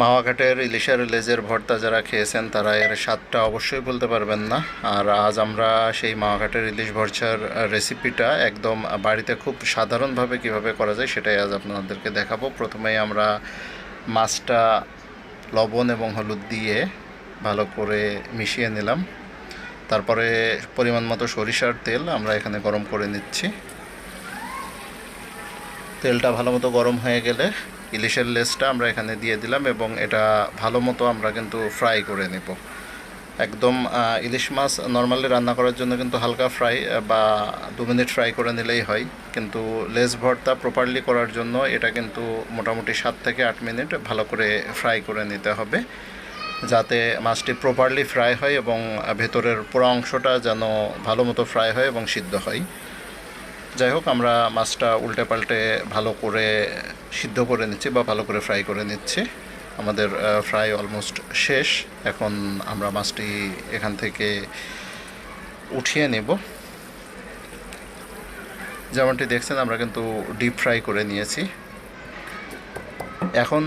মাওয়াঘাটের ইলিশের লেজের ভর্তা যারা খেয়েছেন তারা এর স্বাদটা অবশ্যই বলতে পারবেন না। আর আজ আমরা সেই মাওয়াঘাটের ইলিশ ভর্চার রেসিপিটা একদম বাড়িতে খুব সাধারণভাবে কীভাবে করা যায় সেটাই আজ আপনাদেরকে দেখাবো। প্রথমেই আমরা মাছটা লবণ এবং হলুদ দিয়ে ভালো করে মিশিয়ে নিলাম। তারপরে পরিমাণ মতো সরিষার তেল আমরা এখানে গরম করে নিচ্ছি। তেলটা ভালো মতো গরম হয়ে গেলে ইলিশের লেসটা আমরা এখানে দিয়ে দিলাম এবং এটা ভালো মতো আমরা কিন্তু ফ্রাই করে নেব। একদম ইলিশ মাছ নর্মালি রান্না করার জন্য কিন্তু হালকা ফ্রাই বা দু মিনিট ফ্রাই করে নিলেই হয়। কিন্তু লেস ভর্তা প্রপারলি করার জন্য এটা কিন্তু মোটামুটি সাত থেকে আট মিনিট ভালো করে ফ্রাই করে নিতে হবে, যাতে মাছটি প্রপারলি ফ্রাই হয় এবং ভেতরের পুরো অংশটা যেন ভালো মতো ফ্রাই হয় এবং সিদ্ধ হয়। যাই হোক, আমরা মাছটা উল্টে পাল্টে ভালো করে সিদ্ধ করে নিচ্ছি বা ভালো করে ফ্রাই করে নিচ্ছি। আমাদের ফ্রাই অলমোস্ট শেষ। এখন আমরা মাছটি এখান থেকে উঠিয়ে নেব। যেমনটি দেখছেন, আমরা কিন্তু ডিপ ফ্রাই করে নিয়েছি। এখন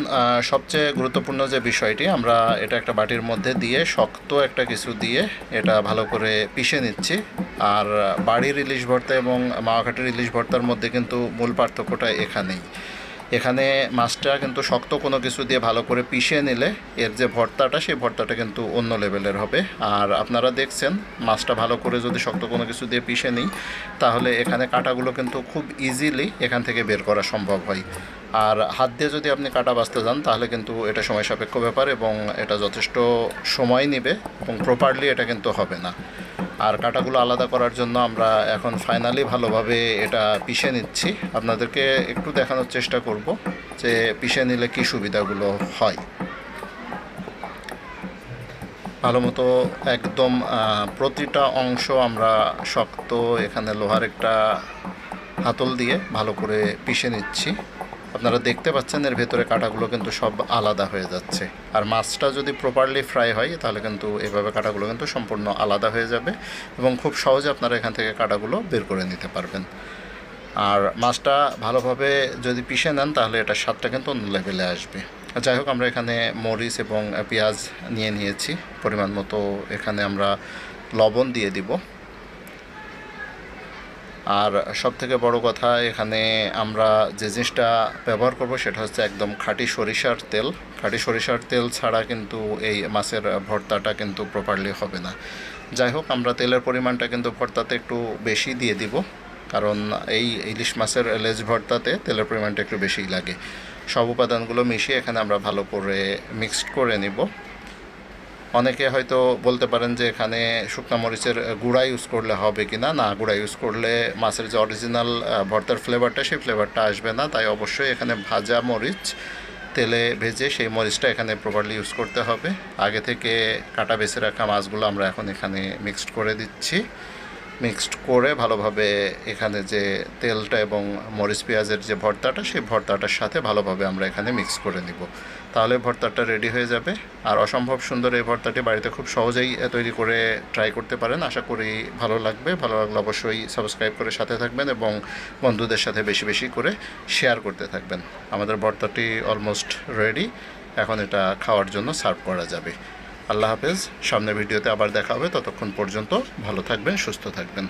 সবচেয়ে গুরুত্বপূর্ণ যে বিষয়টি, আমরা এটা একটা বাটির মধ্যে দিয়ে শক্ত একটা কিছু দিয়ে এটা ভালো করে পিষে নিচ্ছি। আর বাড়ির ইলিশ ভর্তা এবং মাওয়াঘাটের ইলিশ ভর্তার মধ্যে কিন্তু মূল পার্থক্যটা এখানেই। এখানে মাছটা কিন্তু শক্ত কোনো কিছু দিয়ে ভালো করে পিষে নিলে এর যে ভর্তাটা, সেই ভর্তাটা কিন্তু অন্য লেভেলের হবে। আর আপনারা দেখছেন, মাছটা ভালো করে যদি শক্ত কোনো কিছু দিয়ে পিষে নিই, তাহলে এখানে কাটাগুলো কিন্তু খুব ইজিলি এখান থেকে বের করা সম্ভব হয়। আর হাত দিয়ে যদি আপনি কাটা বাঁচতে যান, তাহলে কিন্তু এটা সময় সাপেক্ষ ব্যাপার এবং এটা যথেষ্ট সময় নেবে এবং প্রপারলি এটা কিন্তু হবে না। আর কাটাগুলো আলাদা করার জন্য আমরা এখন ফাইনালি ভালোভাবে এটা পিষে নিচ্ছি। আপনাদেরকে একটু দেখানোর চেষ্টা করব যে পিষে নিলে কী সুবিধাগুলো হয়। ভালো মতো একদম প্রতিটা অংশ আমরা শক্ত এখানে লোহার একটা হাতল দিয়ে ভালো করে পিষে নিচ্ছি। আপনারা দেখতে পাচ্ছেন, এর ভেতরে কাটাগুলো কিন্তু সব আলাদা হয়ে যাচ্ছে। আর মাছটা যদি প্রপারলি ফ্রাই হয়, তাহলে কিন্তু এভাবে কাটাগুলো কিন্তু সম্পূর্ণ আলাদা হয়ে যাবে এবং খুব সহজে আপনারা এখান থেকে কাটাগুলো বের করে নিতে পারবেন। আর মাছটা ভালোভাবে যদি পিষে নেন, তাহলে এটার স্বাদটা কিন্তু অন্য লেভেলে আসবে। যাই হোক, আমরা এখানে মরিচ এবং পেঁয়াজ নিয়ে নিয়েছি। পরিমাণ মতো এখানে আমরা লবণ দিয়ে দিব। আর সব থেকে বড় কথা, এখানে আমরা যে জিনিসটা ব্যবহার করব সেটা হচ্ছে একদম খাঁটি সরিষার তেল। খাঁটি সরিষার তেল ছাড়া কিন্তু এই মাছের ভর্তাটা কিন্তু প্রপারলি হবে না। যাই হোক, আমরা তেলের পরিমাণটা কিন্তু ভর্তাতে একটু বেশি দিয়ে দিব, কারণ এই ইলিশ মাছের লেজ ভর্তাতে তেলের পরিমাণটা একটু বেশিই লাগে। সব উপাদানগুলো মিশিয়ে এখানে আমরা ভালো করে মিক্সড করে নিব। অনেকে হয়তো বলতে পারেন যে এখানে শুকনো মরিচের গুঁড়া ইউজ করলে হবে কি না না গুঁড়া ইউজ করলে মাছের যে অরিজিনাল ভর্তার ফ্লেভারটা সেই ফ্লেভারটা আসবে না। তাই অবশ্যই এখানে ভাজা মরিচ, তেলে ভেজে সেই মরিচটা এখানে প্রপারলি ইউজ করতে হবে। আগে থেকে কাটা বেছে রাখা মাছগুলো আমরা এখন এখানে মিক্সড করে দিচ্ছি। মিক্সড করে ভালোভাবে এখানে যে তেলটা এবং মরিচ পেঁয়াজের যে ভর্তাটা, সেই ভর্তাটার সাথে ভালোভাবে আমরা এখানে মিক্স করে নিব। তাহলে ভর্তাটা রেডি হয়ে যাবে। আর অসম্ভব সুন্দর এই ভর্তাটি বাড়িতে খুব সহজেই তৈরি করে ট্রাই করতে পারেন। আশা করি ভালো লাগবে। ভালো লাগলে অবশ্যই সাবস্ক্রাইব করে সাথে থাকবেন এবং বন্ধুদের সাথে বেশি বেশি করে শেয়ার করতে থাকবেন। আমাদের ভর্তাটি অলমোস্ট রেডি। এখন এটা খাওয়ার জন্য সার্ভ করা যাবে। আল্লাহ হাফেজ সামনের ভিডিওতে আবার দেখা হবে। ততক্ষণ পর্যন্ত ভালো থাকবেন সুস্থ থাকবেন।